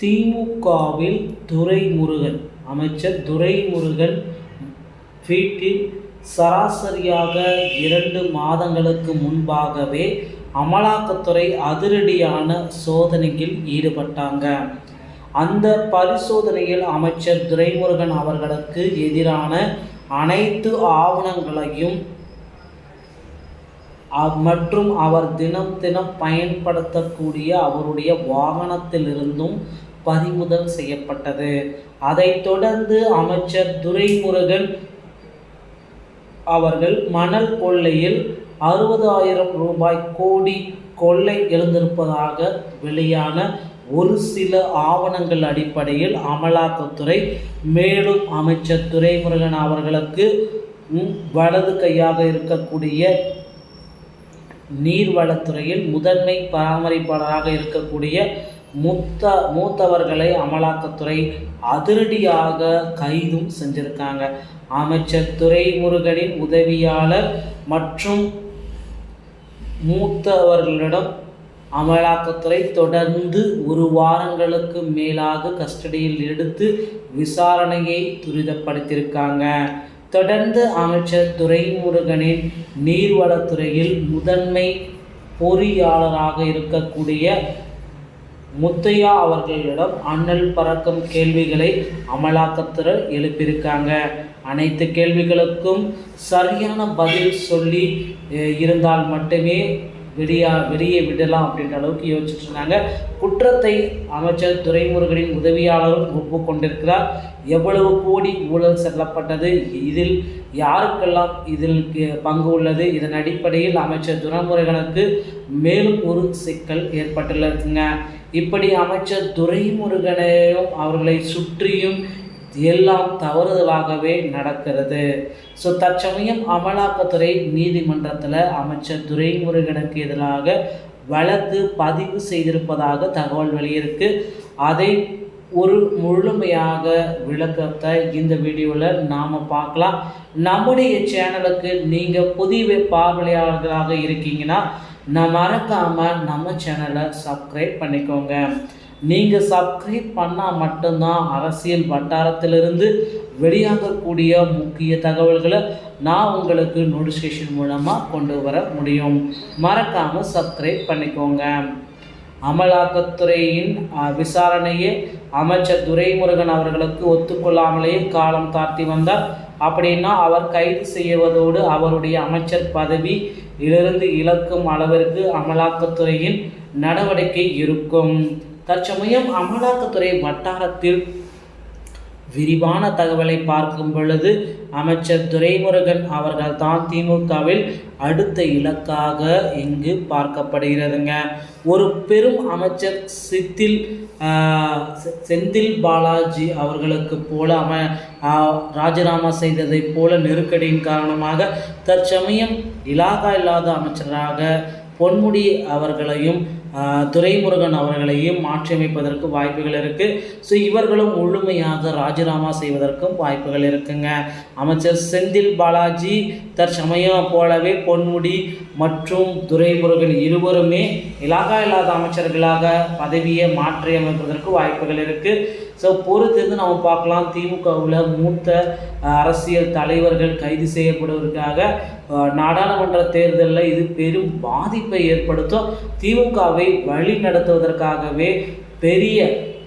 திமுகவில் துரைமுருகன் அமைச்சர் துரைமுருகன் வீட்டில் சராசரியாக இரண்டு மாதங்களுக்கு முன்பாகவே அமலாக்கத்துறை அதிரடியான சோதனையில் ஈடுபட்டாங்க. அந்த பரிசோதனையில் அமைச்சர் துரைமுருகன் அவர்களுக்கு எதிரான அனைத்து ஆவணங்களையும் மற்றும் அவர் தினம் தினம் பயன்படுத்தக்கூடிய அவருடைய வாகனத்திலிருந்தும் பறிமுதல் செய்யப்பட்டது. அதைத் தொடர்ந்து அமைச்சர் துரைமுருகன் அவர்கள் மணல் கொள்ளையில் அறுபதாயிரம் ரூபாய் கோடி கொள்ளை எழுந்திருப்பதாக வெளியான ஒரு சில ஆவணங்கள் அடிப்படையில் அமலாக்கத்துறை மேலும் அமைச்சர் துரைமுருகன் அவர்களுக்கு வலது கையாக இருக்கக்கூடிய நீர்வளத்துறையில் முதன்மை பராமரிப்பாளராக இருக்கக்கூடிய மூத்த மூத்தவர்களை அமலாக்கத்துறை அதிரடியாக கைதும் செஞ்சிருக்காங்க. அமைச்சர் துரைமுருகனின் உதவியாளர் மற்றும் மூத்தவர்களிடம் அமலாக்கத்துறை தொடர்ந்து ஒரு வாரங்களுக்கு மேலாக கஸ்டடியில் எடுத்து விசாரணையை துரிதப்படுத்தியிருக்காங்க. தொடர்ந்து அமைச்சர் துரைமுருகனின் நீர்வளத்துறையில் முதன்மை பொறியாளராக இருக்கக்கூடிய முத்தையா அவர்களிடம் அண்ணல் பறக்கும் கேள்விகளை அமலாக்கத்துறை எழுப்பியிருக்காங்க. அனைத்து கேள்விகளுக்கும் சரியான பதில் சொல்லி இருந்தால் மட்டுமே வெளியா வெளியே விடலாம் அப்படின்ற அளவுக்கு யோசிச்சுட்டு இருந்தாங்க. குற்றத்தை அமைச்சர் துரைமுருகனின் உதவியாளரும் ஒப்புக்கொண்டிருக்கிறார். எவ்வளவு கோடி ஊழல் செல்லப்பட்டது இதில் யாருக்கெல்லாம் இதில் பங்கு உள்ளது? இதன் அடிப்படையில் அமைச்சர் துரைமுருகனுக்கு மேலும் ஒரு சிக்கல் ஏற்பட்டுள்ளதுங்க. இப்படி அமைச்சர் துரைமுருகனையும் அவர்களை சுற்றியும் எல்லாம் தவறுதலாகவே நடக்கிறது. ஸோ தற்சமயம் அமலாக்கத்துறை நீதிமன்றத்தில் அமைச்சர் துரைமுருகனுக்கு எதிராக வழக்கு பதிவு செய்திருப்பதாக தகவல் வெளியிருக்கு. அதை ஒரு முழுமையாக விளக்கத்தை இந்த வீடியோவில் நாம் பார்க்கலாம். நம்முடைய சேனலுக்கு நீங்கள் புதிய பார்வையாளர்களாக இருக்கீங்கன்னா நான் மறக்காமல் நம்ம சேனலை சப்ஸ்கிரைப் பண்ணிக்கோங்க. நீங்கள் சப்ஸ்கிரைப் பண்ணால் மட்டும்தான் அரசியல் வட்டாரத்திலிருந்து வெளியாகக்கூடிய முக்கிய தகவல்களை நான் உங்களுக்கு நோட்டிஃபிகேஷன் மூலமாக கொண்டு வர முடியும். மறக்காமல் சப்ஸ்கிரைப் பண்ணிக்கோங்க. அமலாக்கத்துறையின் அஹ், விசாரணையை அமைச்சர் துரைமுருகன் அவர்களுக்கு ஒத்துக்கொள்ளாமலேயே காலம் தாழ்த்தி வந்தார். அப்படின்னா அவர் கைது செய்வதோடு அவருடைய அமைச்சர் பதவி இலிருந்து இழக்கும் அளவிற்கு அமலாக்கத்துறையின் நடவடிக்கை இருக்கும். தற்சமயம் அமலாக்கத்துறை வட்டாரத்தில் விரிவான தகவலை பார்க்கும் பொழுது அமைச்சர் துரைமுருகன் அவர்கள் தான் திமுகவில் அடுத்த இலக்காக இங்கு பார்க்கப்படுகிறதுங்க. ஒரு பெரும் அமைச்சர் சித்தில் செ- செந்தில் பாலாஜி அவர்களுக்கு போல அம ராஜினாமா செய்ததைப் போல நெருக்கடியின் காரணமாக தற்சமயம் இலாகா இல்லாத அமைச்சராக பொன்முடி அவர்களையும் துரைமுருகன் அவர்களையும் மாற்றியமைப்பதற்கு வாய்ப்புகள் இருக்குது ஸோ இவர்களும் முழுமையாக ராஜினாமா செய்வதற்கும் வாய்ப்புகள் இருக்குங்க. அமைச்சர் செந்தில் பாலாஜி தற்சமயம் போலவே பொன்முடி மற்றும் துரைமுருகன் இருவருமே இலாகா இல்லாத அமைச்சர்களாக பதவியை மாற்றியமைப்பதற்கு வாய்ப்புகள் இருக்குது ஸோ பொறுத்திருந்து நம்ம பார்க்கலாம். திமுகவில் மூத்த அரசியல் தலைவர்கள் கைது செய்யப்படுவதற்காக நாடாளுமன்ற தேர்தலில் இது பெரும் பாதிப்பை ஏற்படுத்தும். திமுகவை வழி நடத்துவதற்காகவே பெரிய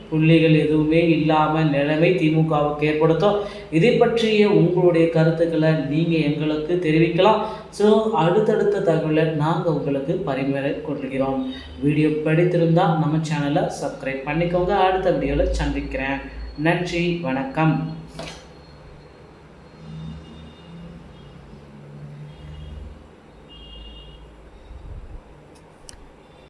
புள்ளிகள் எதுவுமே இல்லாமல் நிலைமை திமுகவுக்கு ஏற்படுத்தும். இதை பற்றிய உங்களுடைய கருத்துக்களை நீங்கள் எங்களுக்கு தெரிவிக்கலாம். ஸோ அடுத்தடுத்த தகவலை நாங்கள் உங்களுக்கு பரிமாற கொள்கிறோம். வீடியோ படித்திருந்தால் நம்ம சேனலை சப்ஸ்கிரைப் பண்ணிக்கோங்க. அடுத்த வீடியோவில் சந்திக்கிறேன். நன்றி வணக்கம்.